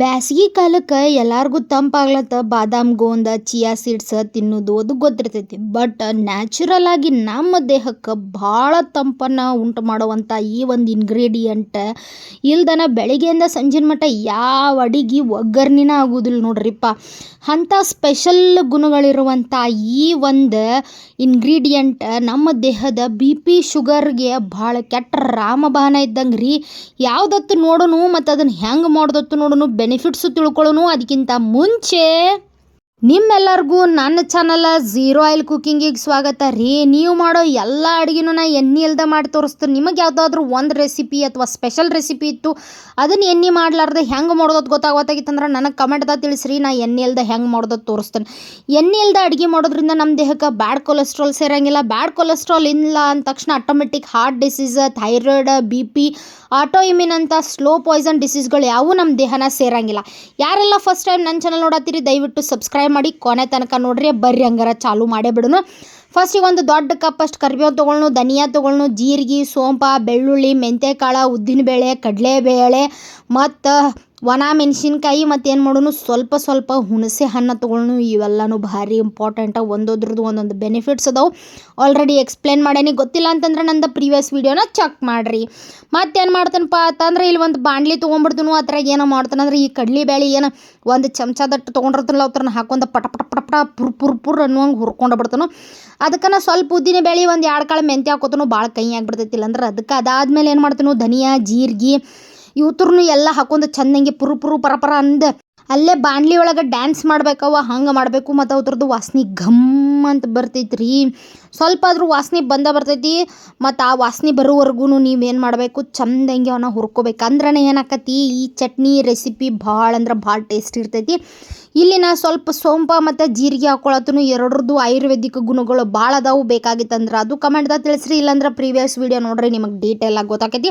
ಬ್ಯಾಸಗಿ ಕಾಲಕ್ಕೆ ಎಲ್ಲಾರ್ಗೂ ತಂಪಾಗ್ಲತ್ತ ಬಾದಾಮ್, ಗೋಂದ, ಚಿಯಾ ಸೀಡ್ಸ್ ತಿನ್ನೋದು ಅದು ಗೊತ್ತಿರ್ತೈತಿ. ಬಟ್ ನ್ಯಾಚುರಲ್ ಆಗಿ ನಮ್ಮ ದೇಹಕ್ಕೆ ಭಾಳ ತಂಪನ್ನು ಉಂಟು ಮಾಡುವಂಥ ಈ ಒಂದು ಇಂಗ್ರೀಡಿಯಂಟ್ ಇಲ್ದನ ಬೆಳಿಗ್ಗೆಯಿಂದ ಸಂಜಿನ ಮಟ್ಟ ಯಾವ ಅಡಿಗೆ ಒಗ್ಗರ್ಣಿನ ಆಗೋದಿಲ್ಲ ನೋಡ್ರಿಪ್ಪ. ಅಂಥ ಸ್ಪೆಷಲ್ ಗುಣಗಳಿರುವಂಥ ಈ ಒಂದು ಇಂಗ್ರೀಡಿಯಂಟ್ ನಮ್ಮ ದೇಹದ ಬಿ ಪಿ ಶುಗರ್ಗೆ ಭಾಳ ಕೆಟ್ಟ ರಾಮಬಾನ ಇದ್ದಂಗೆ ರೀ ಯಾವುದತ್ತು ನೋಡೋನು ಮತ್ತು ಅದನ್ನು ಹೆಂಗೆ ಮಾಡ್ದತ್ತು ನೋಡೋನು ಬೆನಿಫಿಟ್ಸು ತಿಳ್ಕೊಳ್ಳೋನು ಅದಕ್ಕಿಂತ ಮುಂಚೆ ನಿಮ್ಮೆಲ್ಲರಿಗೂ ನನ್ನ ಚಾನಲ ಝೀರೋ ಆಯಿಲ್ ಕುಕ್ಕಿಂಗಿಗೆ ಸ್ವಾಗತ ರೀ. ನೀವು ಮಾಡೋ ಎಲ್ಲ ಅಡುಗೆನೂ ನಾ ಎಣ್ಣೆ ಇಲ್ದ ಮಾಡಿ ತೋರಿಸ್ತೀನಿ. ನಿಮಗೆ ಯಾವುದಾದ್ರೂ ಒಂದು ರೆಸಿಪಿ ಅಥವಾ ಸ್ಪೆಷಲ್ ರೆಸಿಪಿ ಇತ್ತು, ಅದನ್ನು ಎಣ್ಣೆ ಮಾಡ್ಲಾರ್ದೆ ಹೆಂಗೆ ಮಾಡೋದು ಗೊತ್ತಾಗೋತ್ತಾಗಿತ್ತಂದ್ರೆ ನನಗೆ ಕಮೆಂಟ್ದಾಗ ತಿಳಿಸ್ರಿ. ನಾ ಎಣ್ಣೆ ಇಲ್ದ ಹೆಂಗೆ ಮಾಡೋದು ತೋರಿಸ್ತೇನೆ. ಎಣ್ಣೆ ಇಲ್ದ ಅಡುಗೆ ಮಾಡೋದ್ರಿಂದ ನಮ್ಮ ದೇಹಕ್ಕೆ ಬ್ಯಾಡ್ ಕೊಲೆಸ್ಟ್ರಾಲ್ ಸೇರಂಗಿಲ್ಲ. ಬ್ಯಾಡ್ ಕೊಲೆಸ್ಟ್ರಾಲ್ ಇಲ್ಲ ಅಂದ ತಕ್ಷಣ automatic heart disease thyroid B P auto immune ಅಂತ ಸ್ಲೋ ಪಾಯ್ಸನ್ ಡಿಸೀಸ್ಗಳು ಯಾವೂ ನಮ್ಮ ದೇಹನ ಸೇರಂಗಿಲ್ಲ. ಯಾರೆಲ್ಲ ಫಸ್ಟ್ ಟೈಮ್ ನನ್ನ ಚಾನಲ್ ನೋಡತ್ತೀರಿ ದಯವಿಟ್ಟು ಸಬ್ಸ್ಕ್ರೈಬ್ ಮಾಡಿ ಕೊನೆ ತನಕ ನೋಡ್ರಿ, ಬರ್ರಿ ಹಂಗಾರ ಚಾಲು ಮಾಡೇ ಬಿಡೋನು. ಫಸ್ಟಿಗೆ ಒಂದು ದೊಡ್ಡ ಕಪ್ ಅಷ್ಟು ಕರಿಬೇವು ತೊಗೊಳ್ನು, ಧನಿಯಾ ತೊಗೊಳ್ನು, ಜೀರಿಗೆ, ಸೋಂಪ, ಬೆಳ್ಳುಳ್ಳಿ ಮೆಂತ್ಯಕಾಳು ಉದ್ದಿನಬೇಳೆ, ಕಡಲೆಬೇಳೆ, ಮತ್ತು ಒಣ ಮೆಣಸಿನ್ಕಾಯಿ ಮತ್ತು ಏನು ಮಾಡೋನು? ಸ್ವಲ್ಪ ಸ್ವಲ್ಪ ಹುಣಸೆ ಹಣ್ಣು ತೊಗೊಳ್ನು. ಇವೆಲ್ಲನೂ ಭಾರಿ ಇಂಪಾರ್ಟೆಂಟಾಗಿ ಒಂದೊಂದ್ರದ್ದು ಒಂದೊಂದು ಬೆನಿಫಿಟ್ಸ್ ಅದಾವೆ. ಆಲ್ರೆಡಿ ಎಕ್ಸ್ಪ್ಲೇನ್ ಮಾಡ್ಯಾನಿ ಗೊತ್ತಿಲ್ಲ ಅಂತಂದ್ರೆ ನಂದು ಪ್ರೀವಿಯಸ್ ವೀಡಿಯೋನ ಚೆಕ್ ಮಾಡಿರಿ. ಮತ್ತೇನು ಮಾಡ್ತಾನಪ್ಪ ಅಂತಂದ್ರೆ ಇಲ್ಲಿ ಒಂದು ಬಾಂಡ್ಲಿ ತೊಗೊಂಡ್ಬಿಡ್ತೀನಿ ಅದ್ರಾಗ ಏನೋ ಮಾಡ್ತಾನಂದ್ರೆ ಈ ಕಡ್ಲಿ ಬೇಳೆ ಏನು ಒಂದು ಚಮಚದಟ್ಟು ತೊಗೊಂಡಿರ್ತಾನಲ್ಲ ಅವ್ರನ್ನ ಹಾಕೊಂಡು ಪಟ ಪಟ ಪಟ ಪಟ ಪುರ್ ಪುರ್ ಪುರ್ ಅನ್ನುವಂಗೆ ಹುರ್ಕೊಂಡು ಬಿಡ್ತಾನು. ಅದಕ್ಕೆ ನಾ ಸ್ವಲ್ಪ ಉದ್ದಿನ ಬೇಳೆ ಒಂದು ಎರಡು ಕಾಳು ಮೆಂತ್ಯ ಹಾಕೋತನು. ಭಾಳ ಕೈ ಆಗಿಬಿಡ್ತೈತಿಲ್ಲ ಅಂದ್ರೆ ಅದಕ್ಕೆ ಅದಾದ್ಮೇಲೆ ಏನು ಮಾಡ್ತಾನು? ಧನಿಯಾ, ಜೀರಿಗೆ ಇವತ್ರನು ಎಲ್ಲ ಹಾಕೊಂಡು ಚಂದಂಗೆ ಪುರು ಪುರು ಪರ ಪರ ಅಂದ ಅಲ್ಲೇ ಬಾಂಡ್ಲಿ ಒಳಗೆ ಡ್ಯಾನ್ಸ್ ಮಾಡ್ಬೇಕವ ಹಂಗೆ ಮಾಡಬೇಕು ಮತ್ತು ಅವ್ರದ್ದು ವಾಸನೆ ಘಮ್ ಅಂತ ಬರ್ತೈತ್ರಿ. ಸ್ವಲ್ಪ ಆದರೂ ವಾಸನೆ ಬಂದ ಬರ್ತೈತಿ. ಮತ್ತು ಆ ವಾಸನೆ ಬರೋವರೆಗೂ ನೀವೇನು ಮಾಡಬೇಕು? ಚಂದಂಗೆ ಅವನ್ನ ಹುರ್ಕೋಬೇಕು. ಅಂದ್ರೆ ಏನಾಕತಿ ಈ ಚಟ್ನಿ ರೆಸಿಪಿ ಭಾಳ ಅಂದ್ರೆ ಭಾಳ ಟೇಸ್ಟ್ ಇರ್ತೈತಿ. ಇಲ್ಲಿ ನಾ ಸ್ವಲ್ಪ ಸೋಂಪ ಮತ್ತು ಜೀರಿಗೆ ಹಾಕೊಳತ್ತೂ ಎರಡರದ್ದು ಆಯುರ್ವೇದಿಕ್ ಗುಣಗಳು ಭಾಳ ಅದಾವು ಬೇಕಾಗಿತ್ತಂದ್ರೆ. ಅದು ಕಮೆಂಟ್ದಾಗ ತಿಳಿಸ್ರಿ, ಇಲ್ಲಾಂದ್ರೆ ಪ್ರೀವಿಯಸ್ ವೀಡಿಯೋ ನೋಡ್ರಿ ನಿಮಗೆ ಡೀಟೇಲ್ ಆಗಿ ಗೊತ್ತಾಕೈತಿ.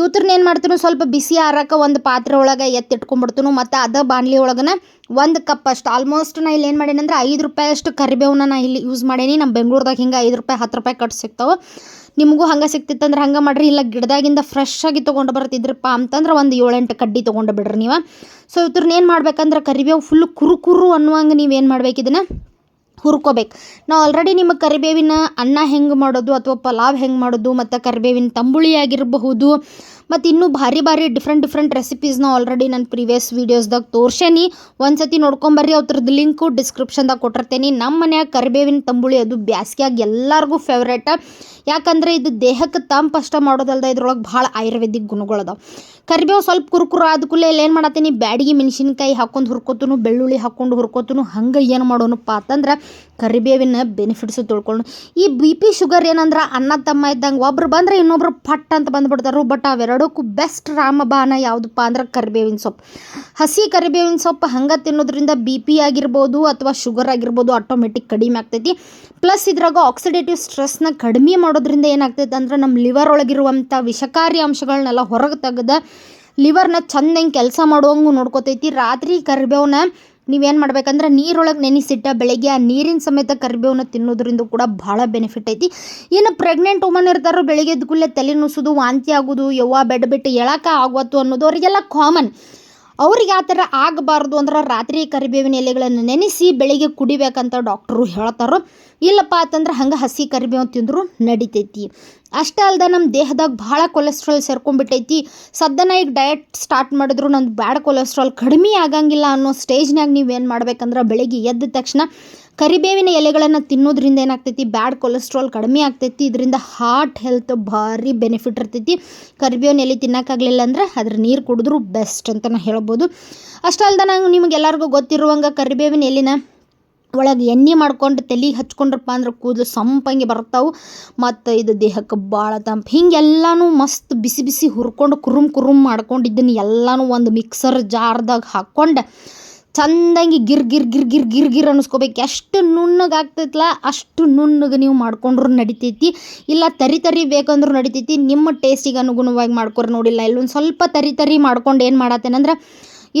ಇವತ್ರನ್ನ ಏನು ಮಾಡ್ತೀನಿ? ಸ್ವಲ್ಪ ಬಿಸಿ ಆರಕ್ಕೆ ಒಂದು ಪಾತ್ರೆ ಒಳಗೆ ಎತ್ತಿಟ್ಕೊಂಡ್ಬಿಡ್ತೀನಿ ಮತ್ತು ಅದ ಬಾಣಲಿ ಒಳಗನ ಒಂದು ಕಪ್ ಅಷ್ಟು. ಆಲ್ಮೋಸ್ಟ್ ನಾ ಇಲ್ಲಿ ಏನು ಮಾಡೀನಿ ಅಂದ್ರೆ ಐದು ರೂಪಾಯಿ ಅಷ್ಟು ಕರಿಬೇವನ್ನ ನಾ ಇಲ್ಲಿ ಯೂಸ್ ಮಾಡೇನಿ. ನಮ್ಮ ಬೆಂಗ್ಳೂರ್ದಾಗ ಹಿಂಗೆ ಐದು ರೂಪಾಯಿ, ಹತ್ತು ರೂಪಾಯಿ ಕಟ್ ಸಿಗ್ತಾವೆ. ನಿಮಗೂ ಹಂಗೆ ಸಿಕ್ತಿತ್ತಂದ್ರೆ ಹಂಗೆ ಮಾಡಿರಿ. ಇಲ್ಲ ಗಿಡದಾಗಿಂದ ಫ್ರೆಶ್ ಆಗಿ ತೊಗೊಂಡು ಬರ್ತಿದ್ರಪ್ಪ ಅಂತಂದ್ರೆ ಒಂದು ಏಳೆಂಟು ಕಡ್ಡಿ ತೊಗೊಂಡು ಬಿಡ್ರಿ ನೀವು. ಸೊ ಇವ್ರನ್ನ ಏನು ಮಾಡ್ಬೇಕಂದ್ರೆ ಕರಿಬೇವು ಫುಲ್ ಕುರು ಕುರು ಅನ್ನುವಂಗೆ ನೀವೇನು ಮಾಡ್ಬೇಕು ಇದನ್ನು? ಹುರ್ಕೋಬೇಕು. ನಾವು ಆಲ್ರೆಡಿ ನಿಮಗೆ ಕರಿಬೇವಿನ ಅನ್ನ ಹೆಂಗೆ ಮಾಡೋದು ಅಥವಾ ಪಲಾವ್ ಹೆಂಗೆ ಮಾಡೋದು ಮತ್ತು ಕರಿಬೇವಿನ ತಂಬುಳಿ ಆಗಿರಬಹುದು. ಮತ್ತು ಇನ್ನೂ ಭಾರಿ ಭಾರಿ ಡಿಫ್ರೆಂಟ್ ಡಿಫ್ರೆಂಟ್ ರೆಸಿಪೀಸ್ನ ಆಲ್ರೆಡಿ ನಾನು ಪ್ರಿವಿಯಸ್ ವೀಡಿಯೋಸ್ದಾಗ ತೋರ್ಸೇನಿ. ಒಂದು ಸತಿ ನೋಡ್ಕೊಂಬರ್ರಿ ಅವ್ರದ್ದು ಲಿಂಕು ಡಿಸ್ಕ್ರಿಪ್ಷನ್ದಾಗ ಕೊಟ್ಟಿರ್ತೇನೆ. ನಮ್ಮ ಮನ್ಯಾಗ ಕರಿಬೇವಿನ ತಂಬುಳಿ ಅದು ಬ್ಯಾಸ್ಗ್ಯಾಗ ಎಲ್ಲರಿಗೂ ಫೇವ್ರೇಟ ಯಾಕಂದರೆ ಇದು ದೇಹಕ್ಕೆ ತಂಪಷ್ಟ ಮಾಡೋದಲ್ದ ಇದ್ರೊಳಗೆ ಭಾಳ ಆಯುರ್ವೇದಿಕ್ ಗುಣಗಳದಾವೆ ಕರಿಬೇವು ಸ್ವಲ್ಪ ಕುರುಕುರು ಆದ ಕೂಡಲೇ ಏನು ಮಾಡತ್ತೀನಿ? ಬ್ಯಾಡಿಗೆ ಮೆಣಸಿನ್ಕಾಯಿ ಹಾಕೊಂಡು ಹುರ್ಕೋತನು, ಬೆಳ್ಳುಳ್ಳಿ ಹಾಕ್ಕೊಂಡು ಹುರ್ಕೋತನು, ಹಂಗೆ ಏನು ಮಾಡೋಣಪ್ಪ ಅಂತಂದ್ರೆ ಕರಿಬೇವಿನ ಬೆನಿಫಿಟ್ಸು ತಿಳ್ಕೊಂಡು ಈ ಬಿ ಪಿ ಶುಗರ್ ಏನಂದ್ರೆ ಅಣ್ಣ ತಮ್ಮ ಇದ್ದಂಗೆ ಒಬ್ರು ಬಂದರೆ ಇನ್ನೊಬ್ರು ಪಟ್ ಅಂತ ಬಂದುಬಿಡ್ತಾರೆ. ಬಟ್ ಅವೆರಡಕ್ಕೂ ಬೆಸ್ಟ್ ರಾಮಬಾನ ಯಾವುದಪ್ಪ ಅಂದ್ರೆ ಕರಿಬೇವಿನ ಸೊಪ್ಪು. ಹಸಿ ಕರಿಬೇವಿನ ಸೊಪ್ಪು ಹಂಗೆ ತಿನ್ನೋದ್ರಿಂದ ಬಿ ಪಿ ಆಗಿರ್ಬೋದು ಅಥವಾ ಶುಗರ್ ಆಗಿರ್ಬೋದು ಆಟೋಮೆಟಿಕ್ ಕಡಿಮೆ ಆಗ್ತೈತಿ. ಪ್ಲಸ್ ಇದ್ರಾಗ ಆಕ್ಸಿಡೇಟಿವ್ ಸ್ಟ್ರೆಸ್ನ ಕಡಿಮೆ ಮಾಡೋದ್ರಿಂದ ಏನಾಗ್ತೈತೆ ಅಂದ್ರೆ ನಮ್ಮ ಲಿವರ್ ಒಳಗಿರುವಂಥ ವಿಷಕಾರಿ ಅಂಶಗಳನ್ನೆಲ್ಲ ಹೊರಗೆ ತೆಗೆದ ಲಿವರ್ನ ಚಂದಂಗೆ ಕೆಲಸ ಮಾಡುವಂಗೂ ನೋಡ್ಕೊತೈತಿ. ರಾತ್ರಿ ಕರಿಬೇವನ್ನ ನೀವೇನು ಮಾಡ್ಬೇಕಂದ್ರೆ ನೀರೊಳಗೆ ನೆನೆಸಿಟ್ಟ ಬೆಳಗ್ಗೆ ಆ ನೀರಿನ ಸಮೇತ ಕರಿಬೇವನ್ನ ತಿನ್ನೋದ್ರಿಂದ ಕೂಡ ಭಾಳ ಬೆನಿಫಿಟ್ ಐತಿ. ಏನು ಪ್ರೆಗ್ನೆಂಟ್ ವುಮನ್ ಇರ್ತಾರೋ ಬೆಳಗ್ಗೆ ಕೂಡಲೇ ತಲೆ ನುಸೋದು, ವಾಂತಿ ಆಗೋದು, ಯವ್ವ ಬೆಡ್ ಬಿಟ್ಟು ಎಳಕ ಆಗೋತ್ತು ಅನ್ನೋದು ಅವರಿಗೆಲ್ಲ ಕಾಮನ್ ಅವ್ರಿಗೆ ಆ ಥರ ಆಗಬಾರ್ದು ಅಂದ್ರೆ ರಾತ್ರಿ ಕರಿಬೇವಿನ ಎಲೆಗಳನ್ನು ನೆನೆಸಿ ಬೆಳಿಗ್ಗೆ ಕುಡಿಬೇಕಂತ ಡಾಕ್ಟ್ರು ಹೇಳ್ತಾರೋ. ಇಲ್ಲಪ್ಪ ಅಂತಂದ್ರೆ ಹಂಗೆ ಹಸಿ ಕರಿಬೇವು ತಿಂದರೂ ನಡಿತೈತಿ. ಅಷ್ಟೇ ಅಲ್ಲದೆ ನಮ್ಮ ದೇಹದಾಗ ಭಾಳ ಕೊಲೆಸ್ಟ್ರಾಲ್ ಸೇರ್ಕೊಂಡ್ಬಿಟ್ಟೈತಿ. ಸದ್ದನ ಈಗ ಡಯಟ್ ಸ್ಟಾರ್ಟ್ ಮಾಡಿದ್ರು ನಂದು ಬ್ಯಾಡ್ ಕೊಲೆಸ್ಟ್ರಾಲ್ ಕಡಿಮೆ ಆಗಂಗಿಲ್ಲ ಅನ್ನೋ ಸ್ಟೇಜ್ನಾಗ ನೀವೇನು ಮಾಡ್ಬೇಕಂದ್ರೆ ಬೆಳಿಗ್ಗೆ ಎದ್ದ ತಕ್ಷಣ ಕರಿಬೇವಿನ ಎಲೆಗಳನ್ನು ತಿನ್ನೋದ್ರಿಂದ ಏನಾಗ್ತೈತಿ? ಬ್ಯಾಡ್ ಕೊಲೆಸ್ಟ್ರಾಲ್ ಕಡಿಮೆ ಆಗ್ತೈತಿ. ಇದರಿಂದ ಹಾರ್ಟ್ ಹೆಲ್ತ್ ಭಾರಿ ಬೆನಿಫಿಟ್ ಇರ್ತೈತಿ. ಕರಿಬೇವಿನ ಎಲೆ ತಿನ್ನೋಕ್ಕಾಗಲಿಲ್ಲ ಅಂದ್ರೆ ಅದ್ರ ನೀರು ಕುಡಿದ್ರು ಬೆಸ್ಟ್ ಅಂತ ನಾ ಹೇಳ್ಬೋದು. ಅಷ್ಟೇ ನಾನು ನಿಮಗೆಲ್ಲರಿಗೂ ಗೊತ್ತಿರುವಂಗೆ ಕರಿಬೇವಿನ ಎಲೆನ ಒಳಗೆ ಎಣ್ಣೆ ಮಾಡ್ಕೊಂಡು ತಲೆಗೆ ಹಚ್ಕೊಂಡ್ರಪ್ಪ ಅಂದ್ರೆ ಕೂದಲು ಸಂಪಂಗೆ ಬರ್ತಾವೆ. ಮತ್ತು ಇದು ದೇಹಕ್ಕೆ ಭಾಳ ತಂಪು. ಹಿಂಗೆಲ್ಲನೂ ಮಸ್ತ್ ಬಿಸಿ ಬಿಸಿ ಹುರ್ಕೊಂಡು ಕುರುಮ್ ಕುರುಮ್ ಮಾಡ್ಕೊಂಡಿದ್ದನ್ನು ಎಲ್ಲನೂ ಒಂದು ಮಿಕ್ಸರ್ ಜಾರ್ದಾಗ ಹಾಕ್ಕೊಂಡು ಚಂದಂಗಿ ಗಿರ್ ಗಿರ್ ಗಿರ್ ಗಿರ್ ಗಿರ್ ಗಿರ್ ಅನ್ನಿಸ್ಕೋಬೇಕು. ಎಷ್ಟು ನುಣ್ಣಗೆ ಆಗ್ತೈತಲ್ಲ ಅಷ್ಟು ನುಣ್ಣಗೆ ನೀವು ಮಾಡ್ಕೊಂಡ್ರು ನಡಿತೈತಿ. ಇಲ್ಲ ತರಿ ತರಿ ಬೇಕಂದ್ರೂ ನಡಿತೈತಿ. ನಿಮ್ಮ ಟೇಸ್ಟಿಗೆ ಅನುಗುಣವಾಗಿ ಮಾಡ್ಕೊರಿ ನೋಡಿಲ್ಲ ಇಲ್ಲೊಂದು ಸ್ವಲ್ಪ ತರಿ ತರಿ ಮಾಡ್ಕೊಂಡು ಏನು ಮಾಡತ್ತೇನಂದ್ರೆ,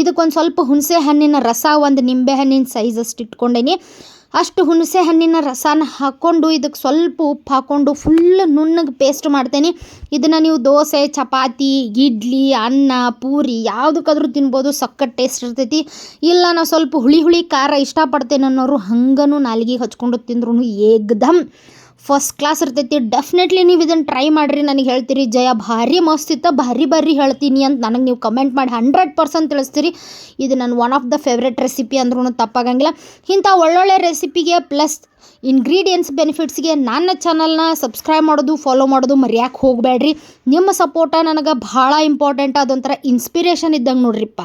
ಇದಕ್ಕೊಂದು ಸ್ವಲ್ಪ ಹುಣಸೆ ಹಣ್ಣಿನ ರಸ, ಒಂದು ನಿಂಬೆ ಹಣ್ಣಿನ ಸೈಜ್ ಅಷ್ಟು ಇಟ್ಕೊಂಡೇನಿ. ಅಷ್ಟು ಹುಣಸೆ ಹಣ್ಣಿನ ರಸನ ಹಾಕ್ಕೊಂಡು ಇದಕ್ಕೆ ಸ್ವಲ್ಪ ಉಪ್ಪು ಹಾಕ್ಕೊಂಡು ಫುಲ್ ನುಣ್ಣಗೆ ಪೇಸ್ಟ್ ಮಾಡ್ತೇನೆ. ಇದನ್ನು ನೀವು ದೋಸೆ, ಚಪಾತಿ, ಇಡ್ಲಿ, ಅನ್ನ, ಪೂರಿ ಯಾವುದಕ್ಕಾದ್ರೂ ತಿನ್ಬೋದು ಸಕ್ಕತ್ ಟೇಸ್ಟ್ ಇರ್ತೈತಿ. ಇಲ್ಲ ನಾವು ಸ್ವಲ್ಪ ಹುಳಿ ಹುಳಿ ಖಾರ ಇಷ್ಟಪಡ್ತೇನೆ ಅನ್ನೋರು ಹಂಗನೂ ನಾಲಿಗೆ ಹಚ್ಕೊಂಡು ತಿಂದ್ರೂ ಏಕ್ದಮ್. ಫಸ್ಟ್ ಕ್ಲಾಸ್ ಇರ್ತೈತಿ. ಡೆಫಿನೆಟ್ಲಿ ನೀವು ಇದನ್ನು ಟ್ರೈ ಮಾಡಿರಿ. ನನಗೆ ಹೇಳ್ತೀರಿ, ಜಯ ಭಾರಿ ಮಸ್ತ್ ಇತ್ತು. ಭಾರಿ ಭಾರಿ ಹೇಳ್ತೀನಿ ಅಂತ ನನಗೆ ನೀವು ಕಮೆಂಟ್ ಮಾಡಿ ಹಂಡ್ರೆಡ್ ಪರ್ಸೆಂಟ್ ತಿಳಿಸ್ತೀರಿ. ಇದು ನನ್ನ one of the favourite recipe ಅಂದ್ರೂ ತಪ್ಪಾಗಂಗಿಲ್ಲ. ಇಂಥ ಒಳ್ಳೊಳ್ಳೆ ರೆಸಿಪಿಗೆ ಪ್ಲಸ್ ಇಂಗ್ರೀಡಿಯೆಂಟ್ಸ್ ಬೆನಿಫಿಟ್ಸ್ಗೆ ನನ್ನ ಚಾನಲ್ನ ಸಬ್ಸ್ಕ್ರೈಬ್ ಮಾಡೋದು ಫಾಲೋ ಮಾಡೋದು ಮರ್ಯಾಕೆ ಹೋಗಬೇಡ್ರಿ ನಿಮ್ಮ ಸಪೋರ್ಟ ನನಗೆ ಭಾಳ ಇಂಪಾರ್ಟೆಂಟ್ ಅದೊಂಥರ ಇನ್ಸ್ಪಿರೇಷನ್ ಇದ್ದಂಗೆ ನೋಡ್ರಿಪ್ಪ.